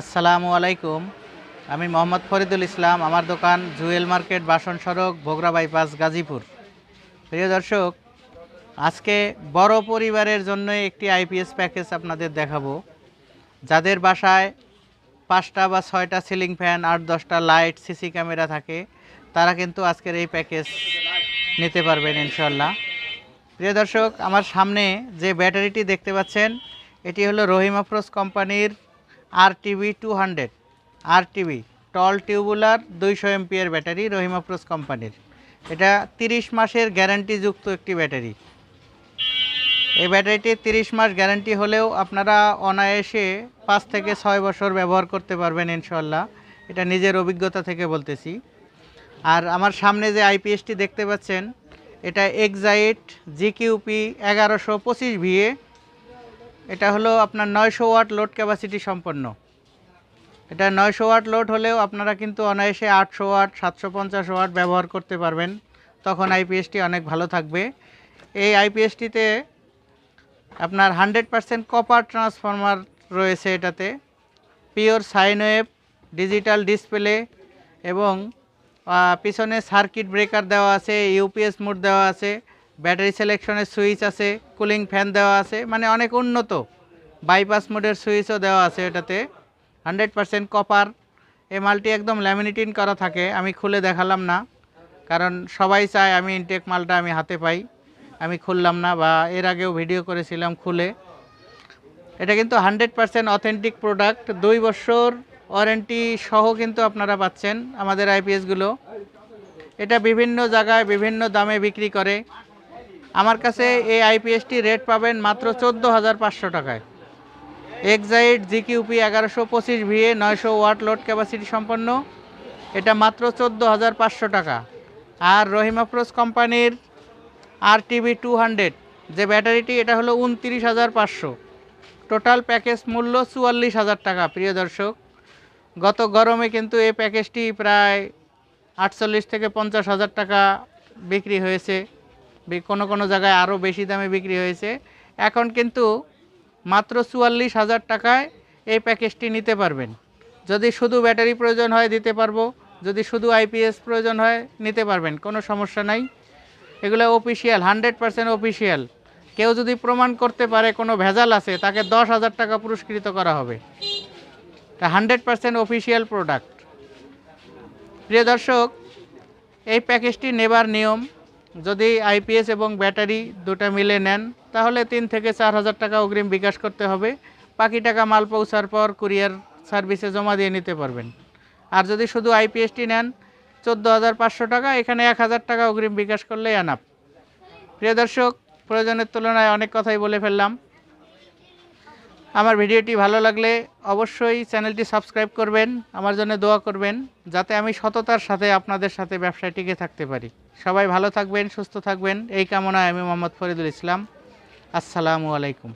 আসসালামু আলাইকুম। আমি মোহাম্মদ ফরিদুল ইসলাম, আমার দোকান জুয়েল মার্কেট, বাসন সড়ক, ভোগরা বাইপাস, গাজীপুর। প্রিয় দর্শক, আজকে বড় পরিবারের জন্য একটি আইপিএস প্যাকেজ আপনাদের দেখাবো। যাদের বাসায় পাঁচটা বা ছয়টা সিলিং ফ্যান, আট, দশটা লাইট, সিসি ক্যামেরা থাকে, তারা কিন্তু আজকের এই প্যাকেজ নিতে পারবেন ইনশাল্লাহ প্রিয় দর্শক, আমার সামনে যে ব্যাটারিটি দেখতে পাচ্ছেন, এটি হলো রহিম আফরোজ কোম্পানির আর টিভি টু হান্ড্রেড আর টিভি টল টিউবুলার দুইশো এমপিএর ব্যাটারি, রহিম আফরোজ কোম্পানির। এটা তিরিশ মাসের গ্যারান্টিযুক্ত একটি ব্যাটারি। এই ব্যাটারিটি তিরিশ মাস গ্যারান্টি হলেও আপনারা অনায়াসে পাঁচ থেকে ছয় বছর ব্যবহার করতে পারবেন ইনশাল্লাহ এটা নিজের অভিজ্ঞতা থেকে বলতেছি। আর আমার সামনে যে আইপিএসটি দেখতে পাচ্ছেন, এটা এক্সাইট জিকিউপি এগারোশো পঁচিশ ভিএ এটা হলো আপনার নয়শো ওয়াট লোড ক্যাপাসিটি সম্পন্ন। এটা নয়শো ওয়াট লোড হলেও আপনারা কিন্তু অনায়াসে আটশো ওয়াট, সাতশো পঞ্চাশ ওয়াট ব্যবহার করতে পারবেন। তখন আইপিএসটি অনেক ভালো থাকবে। এই আইপিএসটিতে আপনার হান্ড্রেড পারসেন্ট কপার ট্রান্সফরমার রয়েছে এটাতে। Pure sine wave digital display এবং পিছনে সার্কিট ব্রেকার দেওয়া আছে ইউপিএস মোড দেওয়া আছে। ব্যাটারি সিলেকশনের সুইচ আছে, কুলিং ফ্যান দেওয়া আছে মানে অনেক উন্নত। বাইপাস মোডের সুইচও দেওয়া আছে এটাতে। Hundred percent copper. এই মালটি একদম ল্যামিনেটিং করা থাকে, আমি খুলে দেখালাম না। কারণ সবাই চায় আমি ইনটেক মালটা আমি হাতে পাই। আমি খুললাম না বা এর আগেও ভিডিও করেছিলাম খুলে। এটা কিন্তু হান্ড্রেড পারসেন্ট অথেন্টিক প্রোডাক্ট। দুই বছর ওয়ারেন্টি সহ কিন্তু আপনারা পাচ্ছেন আমাদের আইপিএসগুলো। এটা বিভিন্ন জায়গায় বিভিন্ন দামে বিক্রি করে। আমার কাছে এই আইপিএসটি রেট পাবেন মাত্র চোদ্দ হাজার পাঁচশো টাকায়। এক্সাইট জিকিউপি এগারোশো পঁচিশ ভিএ নয়শো ওয়াট লোড ক্যাপাসিটি সম্পন্ন। এটা মাত্র চোদ্দ হাজার পাঁচশো টাকা। আর রহিম আফরোজ কোম্পানির আর টিভি টু হান্ড্রেড যে ব্যাটারিটি, এটা হলো উনত্রিশ হাজার পাঁচশো। টোটাল প্যাকেজ মূল্য চুয়াল্লিশ হাজার টাকা, প্রিয় দর্শক। গত গরমে কিন্তু এই প্যাকেজটি প্রায় আটচল্লিশ থেকে পঞ্চাশ হাজার টাকা বিক্রি হয়েছে। কোনো কোনো জায়গায় আরও বেশি দামে বিক্রি হয়েছে। এখন কিন্তু মাত্র চুয়াল্লিশ হাজার টাকায় এই প্যাকেজটি নিতে পারবেন। যদি শুধু ব্যাটারি প্রয়োজন হয় দিতে পারব, যদি শুধু আইপিএস প্রয়োজন হয় নিতে পারবেন, কোনো সমস্যা নাই। এগুলো অফিসিয়াল, হান্ড্রেড পার্সেন্ট অফিসিয়াল। কেউ যদি প্রমাণ করতে পারে কোনো ভেজাল আছে, তাকে দশ হাজার টাকা পুরস্কৃত করা হবে। এটা হান্ড্রেড পার্সেন্ট অফিসিয়াল প্রোডাক্ট। প্রিয় দর্শক, এই প্যাকেজটি নেবার নিয়ম যদি আইপিএস এবং ব্যাটারি দুটো মিলে নেন, তাহলে তিন থেকে চার হাজার টাকা অগ্রিম বিকাশ করতে হবে। বাকি টাকা মাল পৌঁছার পর কুরিয়ার সার্ভিসে জমা দিয়ে নিতে পারবেন। আর যদি শুধু আইপিএসটি নেন, চোদ্দ হাজার পাঁচশো টাকা, এখানে এক হাজার টাকা অগ্রিম বিকাশ করলেই আনাপ। প্রিয় দর্শক, প্রয়োজনের তুলনায় অনেক কথাই বলে ফেললাম। আমার ভিডিওটি ভালো লাগলে অবশ্যই চ্যানেলটি সাবস্ক্রাইব করবেন, আমার জন্য দোয়া করবেন, যাতে আমি সততার সাথে আপনাদের সাথে ব্যবসায় টিকে থাকতে পারি। সবাই ভালো থাকবেন, সুস্থ থাকবেন, এই কামনায় আমি মোহাম্মদ ফরিদুল ইসলাম। আসসালামু আলাইকুম।